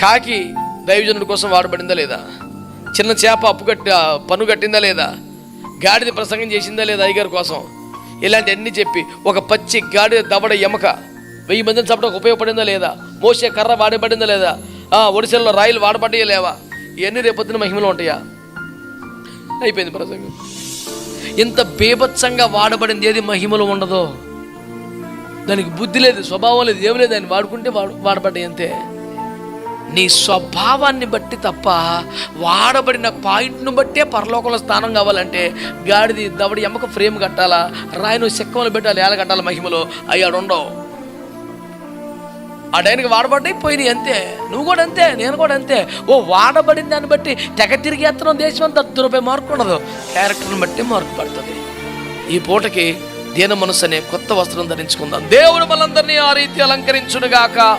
కాకి దైవజనుడి కోసం వాడబడిందా లేదా? చిన్న చేప అప్పు కట్టి పన్ను కట్టిందా లేదా? గాడిద ప్రసంగం చేసిందా లేదా అయ్యగారి కోసం? ఇలాంటివన్నీ చెప్పి ఒక పచ్చి గాడిద దవడ ఎమక వెయ్యి మందిని చంపడానికి ఉపయోగపడిందా లేదా? మోసే కర్ర వాడబడిందా లేదా? ఆ, ఒడిశల్లో రాయిలు వాడబడ్డాయా లేవా? ఇవన్నీ రేపొద్దున మహిమలో ఉంటాయా? అయిపోయింది ప్రసంగం. ఇంత బీభత్సంగా వాడబడింది ఏది మహిమలో ఉండదో? దానికి బుద్ధి లేదు స్వభావం లేదు ఏం లేదు. దాన్ని వాడుకుంటే వాడు వాడబడ్డాయి అంతే. నీ స్వభావాన్ని బట్టి తప్ప వాడబడిన పాయింట్ను బట్టే పరలోకంలో స్థానం కావాలంటే గాడిది దవడి ఎమ్మక ఫ్రేమ్ కట్టాలా? రాయిను చెక్కమలు పెట్టాలి ఏల కట్టాలి మహిమలో. అయ్యాడు ఉండవు. ఆ డైనకి వాడబడ్డాయి పోయినాయి అంతే. నువ్వు కూడా అంతే నేను కూడా అంతే. ఓ వాడబడిన దాన్ని బట్టి తెగ తిరిగి దేశం అంతా దురపై మార్పు ఉండదు. క్యారెక్టర్ని బట్టి మార్పు పడుతుంది. ఈ పూటకి దీన మనసు అనే కొత్త వస్త్రం ధరించుకుందాం. దేవుడు మనందరినీ ఆ రీతి అలంకరించునుగాక.